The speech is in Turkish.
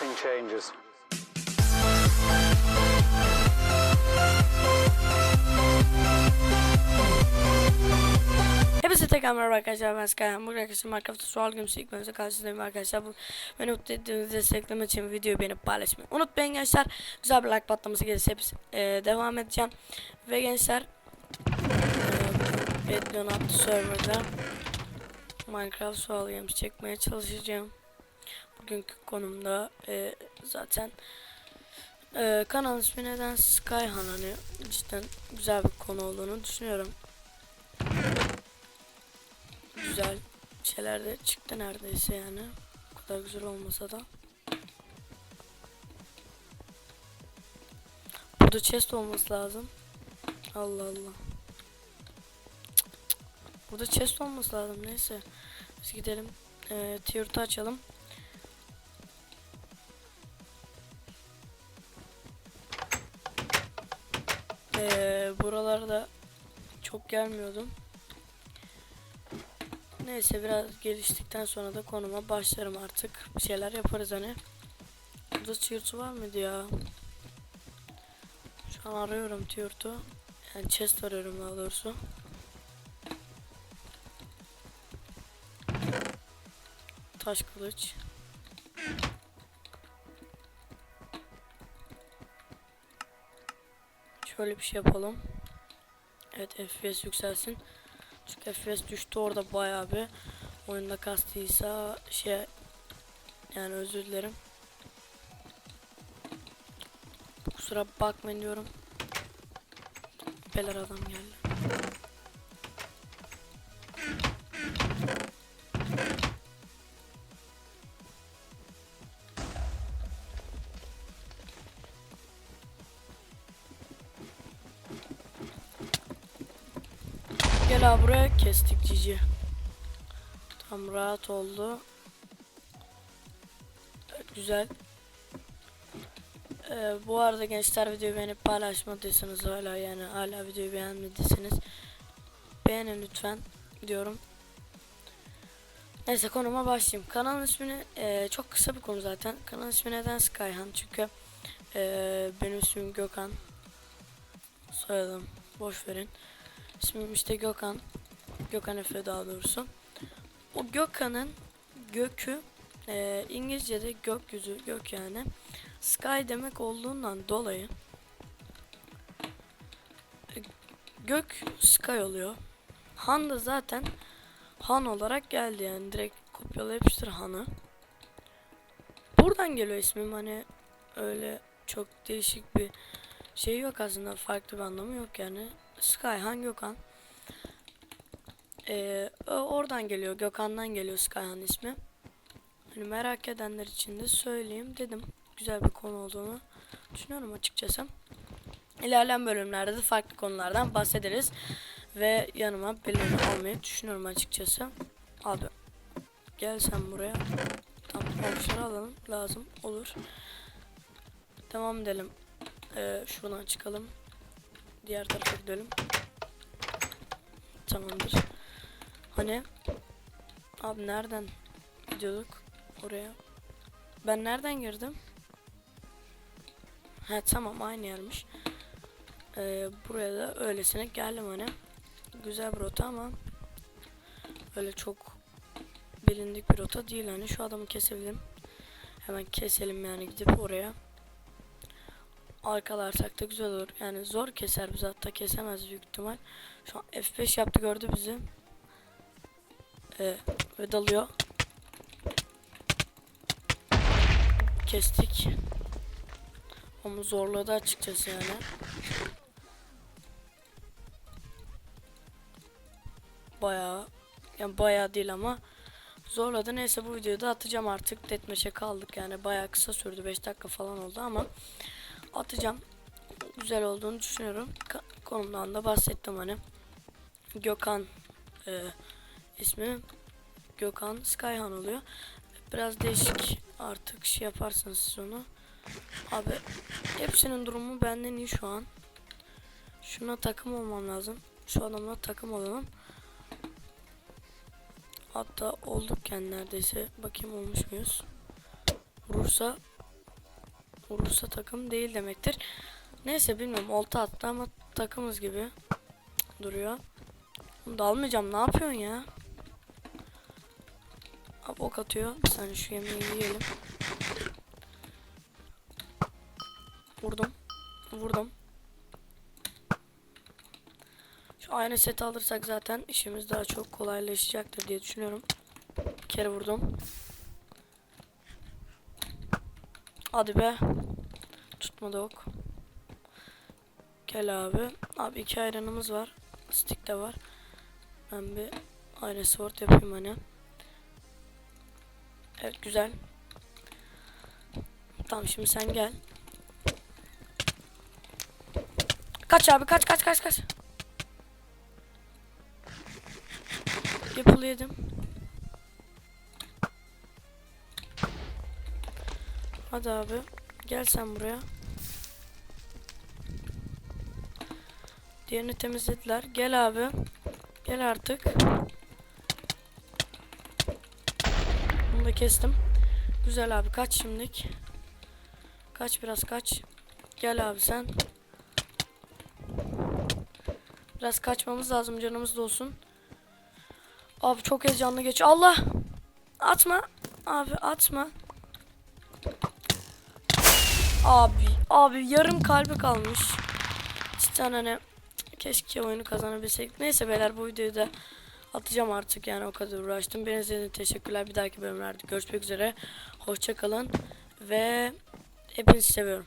nothing changes. Hepinize tekrar merhaba arkadaşlar ben Skyhan. Bugün arkadaşlar Minecraft'ta sual gemisi ilk karşınızdayım arkadaşlar. Bu beni mutlu ettiğinizi desteklemek için videoyu beğenip paylaşmayı unutmayın gençler. Güzel bir like patlaması gelirse hepsi e, devam edeceğim. Ve gençler e, Edlion adlı serverda Minecraft sual gemisi çekmeye çalışacağım. Bugünkü konumda e, zaten e, kanal ismi neden Skyhan hani cidden güzel bir konu olduğunu düşünüyorum güzel şeyler de çıktı neredeyse yani. O kadar güzel olmasa da. Burada chest olması lazım. Allah Allah. Burada chest olması lazım neyse. Biz gidelim. Ee, 2 açalım. Ee, buralarda çok gelmiyordum. Neyse biraz geliştikten sonra da konuma başlarım artık. Bir şeyler yaparız hani. Burada tiyurtu var mıydı ya? Şu an arıyorum tiyurtu. Yani chest arıyorum daha doğrusu. Taş kılıç. Şöyle bir şey yapalım. Evet FPS yükselsin. Çünkü FPS düştü orada bayağı bir. Oyunda kastıysa şey yani özür dilerim. Kusura bakmayın diyorum. Beler adam geldi. Abi buraya kestik cici. Tam rahat oldu. Evet, güzel. Ee, bu arada gençler videoyu beğenip paylaşmadıysanız hala yani hala videoyu beğenmediyseniz beğenin lütfen diyorum. Neyse konuma başlayayım. Kanalın ismini e, çok kısa bir konu zaten. Kanal ismi neden Skyhan? Çünkü e, benim ismim Gökhan. Soyadım boş verin. İsmim işte Gökhan. Gökhan Efe daha doğrusu. O Gökhan'ın gökü e, İngilizce'de gökyüzü, gök yani. Sky demek olduğundan dolayı e, gök sky oluyor. Han da zaten Han olarak geldi yani direkt kopyala yapıştır Han'ı. Buradan geliyor ismim hani öyle çok değişik bir şey yok aslında farklı bir anlamı yok yani. Skyhan Gökhan. Ee, oradan geliyor Gökhan'dan geliyor Skyhan ismi. Hani merak edenler için de söyleyeyim dedim. Güzel bir konu olduğunu düşünüyorum açıkçası. İlerleyen bölümlerde de farklı konulardan bahsederiz. Ve yanıma birilerini almayı düşünüyorum açıkçası. Abi gel sen buraya. Tamam komşuları alalım. Lazım olur. Devam edelim. Ee, şuradan çıkalım. Diğer tarafa gidelim. Tamamdır. Hani abi nereden gidiyorduk oraya? Ben nereden girdim? Ha tamam aynı yermiş. Ee, buraya da öylesine geldim hani. Güzel bir rota ama öyle çok bilindik bir rota değil hani şu adamı kesebilirim. Hemen keselim yani gidip oraya arkalarsak da güzel olur. Yani zor keser bizi hatta kesemez büyük ihtimal. Şu an F5 yaptı gördü bizi. Ee, ve dalıyor. Kestik. Onu zorladı açıkçası yani. Bayağı yani bayağı değil ama zorladı. Neyse bu videoyu da atacağım artık. Detmeşe kaldık yani bayağı kısa sürdü. 5 dakika falan oldu ama atacağım. Güzel olduğunu düşünüyorum. Ka- konumdan da bahsettim hani. Gökhan e, ismi Gökhan Skyhan oluyor. Biraz değişik artık şey yaparsınız siz onu. Abi hepsinin durumu benden iyi şu an. Şuna takım olmam lazım. Şu adamla takım olalım. Hatta olduk yani neredeyse. Bakayım olmuş muyuz? Vurursa vurursa takım değil demektir. Neyse bilmiyorum olta attı ama takımız gibi duruyor. Bunu da almayacağım ne yapıyorsun ya? Abi ok atıyor. Bir saniye şu yemeği yiyelim. Vurdum. Vurdum. Şu aynı seti alırsak zaten işimiz daha çok kolaylaşacaktır diye düşünüyorum. Bir kere vurdum. Hadi be. Tutmadı ok. Gel abi. Abi iki ayranımız var. Stick de var. Ben bir iron sword yapayım hani. Evet güzel. Tamam şimdi sen gel. Kaç abi kaç kaç kaç kaç. Yapılı yedim. Hadi abi. Gel sen buraya. Diğerini temizlediler. Gel abi. Gel artık. Bunu da kestim. Güzel abi kaç şimdilik. Kaç biraz kaç. Gel abi sen. Biraz kaçmamız lazım canımız da olsun. Abi çok heyecanlı geçiyor. Allah! Atma. Abi atma. Abi, abi yarım kalbi kalmış. Cidden hani keşke oyunu kazanabilsek. Neyse beyler bu videoyu da atacağım artık yani o kadar uğraştım. Beni izlediğiniz teşekkürler. Bir dahaki bölümlerde görüşmek üzere. Hoşça kalın ve hepinizi seviyorum.